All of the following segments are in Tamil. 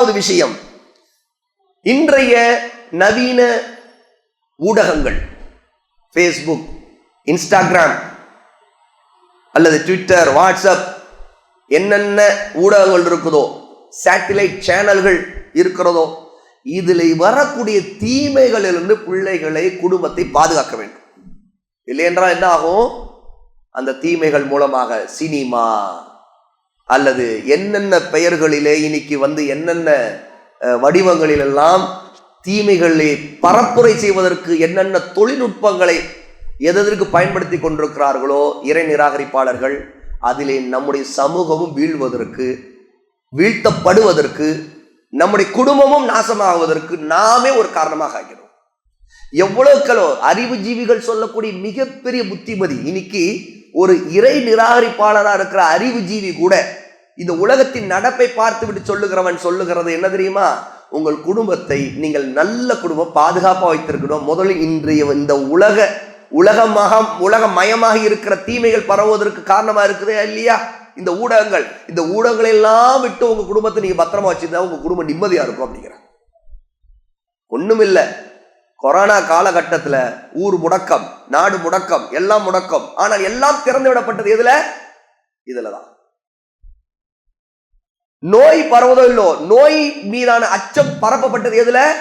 இரண்டாவது விஷயம். இன்றைய நவீன ஊடகங்கள் ஃபேஸ்புக் இன்ஸ்டாகிராம் அல்லது ட்விட்டர் வாட்ஸ்அப் என்னென்ன ஊடகங்கள் இருக்குதோ சேட்டிலைட் சேனல்கள் இருக்கிறதோ இதில் வரக்கூடிய தீமைகளிலிருந்து பிள்ளைகளை குடும்பத்தை பாதுகாக்க வேண்டும். இல்லையென்றால் என்ன ஆகும்? அந்த தீமைகள் மூலமாக சினிமா அல்லது என்னென்ன பெயர்களிலே இன்னைக்கு வந்து என்னென்ன வடிவங்களிலெல்லாம் தீமைகளை பரப்புரை செய்வதற்கு என்னென்ன தொழில்நுட்பங்களை எதற்கு பயன்படுத்தி கொண்டிருக்கிறார்களோ இறை நிராகரிப்பாளர்கள் அதிலே நம்முடைய சமூகமும் வீழ்வதற்கு வீழ்த்தப்படுவதற்கு நம்முடைய குடும்பமும் நாசமாகுவதற்கு நாமே ஒரு காரணமாக ஆகிறோம். எவ்வளவுக்களோ அறிவுஜீவிகள் சொல்லக்கூடிய மிகப்பெரிய புத்திமதி இன்னைக்கு ஒரு இறை நிராகரிப்பாளராக இருக்கிற அறிவு ஜீவி கூட இந்த உலகத்தின் நடப்பை பார்த்து விட்டு சொல்லுகிறவன் சொல்லுகிறது என்ன தெரியுமா? உங்கள் குடும்பத்தை நீங்கள் நல்ல குடும்பம் பாதுகாப்பாக வைத்திருக்கணும். முதலில் இன்றைய இந்த உலக உலகமாக உலகமயமாக இருக்கிற தீமைகள் பரவுவதற்கு காரணமாக இருக்குதே இல்லையா? இந்த ஊடகங்கள். இந்த ஊடகங்களை எல்லாம் விட்டு உங்கள் குடும்பத்தை நீங்கள் பத்திரமா வச்சிருந்தா உங்கள் குடும்பம் நிம்மதியாக இருக்கும் அப்படிங்கிறாங்க இல்லை கொரோனா காலகட்டத்துல ஊர் முடக்கம் நாடு முடக்கம் எல்லாம் முடக்கம். ஆனால் எல்லாம் திறந்து விடப்பட்டது எதுல? இதுலதான். நோய் பரவதோ இல்லோ நோய் மீதான அச்சம் பரப்பப்பட்டது எதுல?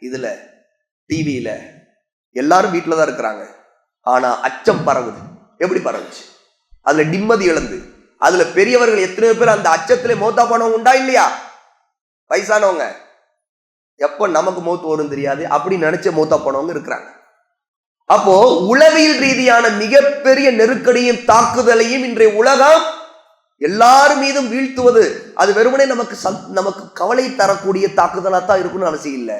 இதுல டிவியில எல்லாரும் வீட்டில தான் இருக்கிறாங்க. ஆனா அச்சம் பரவுது. எப்படி பரவுச்சு? அதுல நிம்மதி இழந்து. அதுல பெரியவர்கள் எத்தனையோ பேர் அந்த அச்சத்திலே மோத்தா போனவங்க உண்டா இல்லையா? வயசானவங்க. எப்போ நமக்கு மூத்து வரும் தெரியாது? அப்படி நினைச்ச மூத்தா போனவங்க இருக்கிறாங்க. அப்போ உளவியல் ரீதியான மிகப்பெரிய நெருக்கடியும் தாக்குதலையும் இன்றைய உலகம் எல்லார் மீதும் வீழ்த்துவது அது வெறுமனே நமக்கு நமக்கு கவலை தரக்கூடிய தாக்குதலாக தான் இருக்கும்னு அவசியம் இல்லை.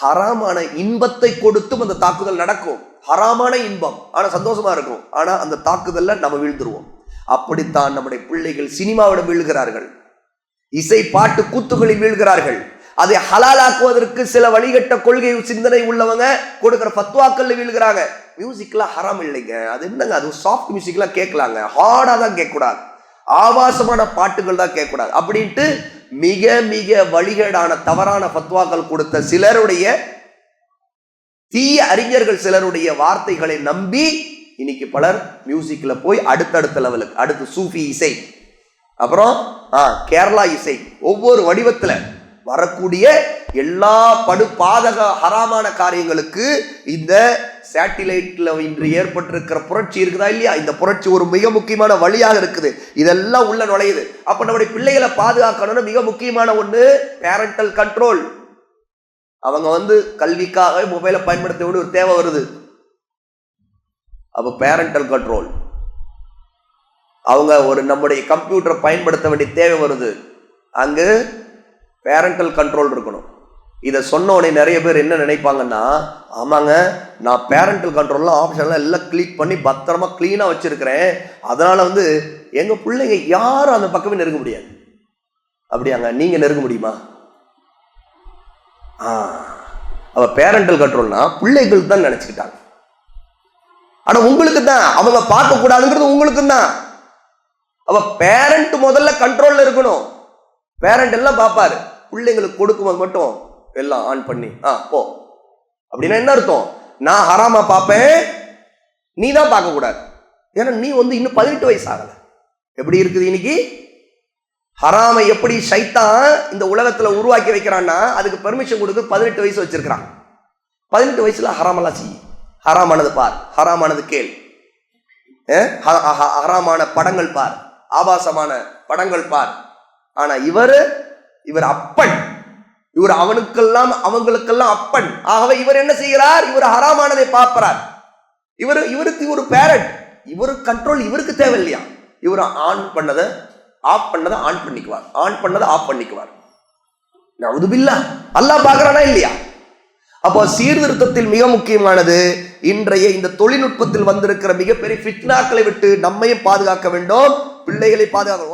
ஹராமான இன்பத்தை கொடுத்தும் அந்த தாக்குதல் நடக்கும். ஹராமான இன்பம். ஆனால் சந்தோஷமா இருக்கும். ஆனா அந்த தாக்குதல்ல நம்ம வீழ்ந்துருவோம். அப்படித்தான் நம்முடைய பிள்ளைகள் சினிமாவிடம் வீழ்கிறார்கள். இசை பாட்டு கூத்துகளில் வீழ்கிறார்கள். அதை ஹலாலாக்குவதற்கு சில வழிகட்ட கொள்கை சிந்தனை உள்ளவங்க கொடுக்குற ஃபத்வாக்கள்ல வீழ்கிறாங்க. மியூசிக்லாம் ஹராம் இல்லைங்க. அது என்னங்க? அது சாஃப்ட் மியூசிக்லாம் கேட்கலாங்க. ஹார்டாக தான் கேட்கக்கூடாது. ஆபாசமான பாட்டுகள் தான் கேட்கக்கூடாது. அப்படின்ட்டு மிக மிக வழிகேடான தவறான ஃபத்வாக்கள் கொடுத்த சிலருடைய தீய அறிஞர்கள் சிலருடைய வார்த்தைகளை நம்பி இன்னைக்கு பலர் மியூசிக்ல போய் அடுத்தடுத்த லெவலுக்கு அடுத்து சூஃபி இசை அப்புறம் ஆ கேரளா இசை ஒவ்வொரு வடிவத்தில் வரக்கூடிய எல்லா படு பாதக ஹராமான காரியங்களுக்கு இந்த சேட்டிலைட்ல இன்று ஏற்பட்டிருக்கிற புரட்சி இருக்குதா இல்லையா? இந்த புரட்சி ஒரு மிக முக்கியமான வழியாக இருக்குது. இதெல்லாம் உள்ள நுழையுது. அப்ப நம்முடைய பிள்ளைகளை பாதுகாக்கணும்னு மிக முக்கியமான ஒன்று பேரண்டல் கண்ட்ரோல் அவங்க வந்து கல்விக்காக மொபைலை பயன்படுத்த வேண்டிய ஒரு தேவை வருது. அப்போ பேரண்டல் கண்ட்ரோல் அவங்க ஒரு நம்முடைய கம்ப்யூட்டரை பயன்படுத்த வேண்டிய தேவை வருது. அங்கு பேரண்டல் கண்ட்ரோல் இருக்கணும். இதை சொன்ன உடனே நிறைய பேர் என்ன நினைப்பாங்கன்னா ஆமாங்க நான் பேரண்டல் கண்ட்ரோல்லாம் ஆப்ஷன்லாம் எல்லாம் கிளிக் பண்ணி பத்திரமா க்ளீனாக வச்சுருக்கிறேன். அதனால் வந்து எங்கள் பிள்ளைங்க யாரும் அந்த பக்கமே நெருங்க முடியாது. அப்படியாங்க நீங்கள் நெருங்க முடியுமா? ஆ. அவ பேரண்டல் கண்ட்ரோல்னா பிள்ளைகளுக்கு தான் நினச்சிக்கிட்டாங்க. ஆனால் உங்களுக்கு தான் அவங்க பார்க்கக்கூடாதுங்கிறது உங்களுக்கு தான். அவ பேரண்ட் முதல்ல கண்ட்ரோலில் இருக்கணும். பேரண்ட் எல்லாம் பார்ப்பாரு. பிள்ளைங்களுக்கு கொடுக்கும்போது மட்டும் எல்லாம் ஆன் பண்ணி ஆ போ. அப்படின்னா என்ன அர்த்தம்? நான் ஹராமா பார்ப்பேன் நீ தான் பார்க்க கூடாது. ஏன்னா நீ வந்து இன்னும் பதினெட்டு வயசு ஆகல எப்படி இருக்குது இன்னைக்கு? ஹராமை எப்படி சைத்தான் இந்த உலகத்துல உருவாக்கி வைக்கிறான்னா அதுக்கு பெர்மிஷன் கொடுத்து பதினெட்டு வயசு வச்சிருக்கிறான். பதினெட்டு வயசுல ஹராமெல்லாம் செய்ய ஹராமானது பார். ஹராமானது கேள். ஹ- ஹ- ஹராமான படங்கள் பார். ஆபாசமான படங்கள் பார். ஆனா இவர் இவர் அப்பன். இவர் அவனுக்கெல்லாம் அவங்களுக்கெல்லாம் அப்பன். ஆகவே இவர் என்ன செய்கிறார்? இவர் ஹராமானதை பார்க்கிறார். இவர் இவருக்கு ஒரு பேரண்ட் இவரு கண்ட்ரோல் இவருக்கு தேவை இல்லையா இவர் ஆன் பண்ணதை ஆஃப் பண்ணதை ஆன் பண்ணிக்குவார். ஆன் பண்ணதை ஆஃப் பண்ணிக்குவார். நவுதுபில்லா அல்லாஹ் பார்க்கறானா இல்லையா? அப்போ சீர்திருத்தத்தில் மிக முக்கியமானது இன்றைய இந்த தொழில்நுட்பத்தில் வந்திருக்கிற மிகப்பெரிய ஃபிட்னாக்களை விட்டு நம்மையும் பாதுகாக்க வேண்டும். பிள்ளைகளை பாதுகாக்கணும்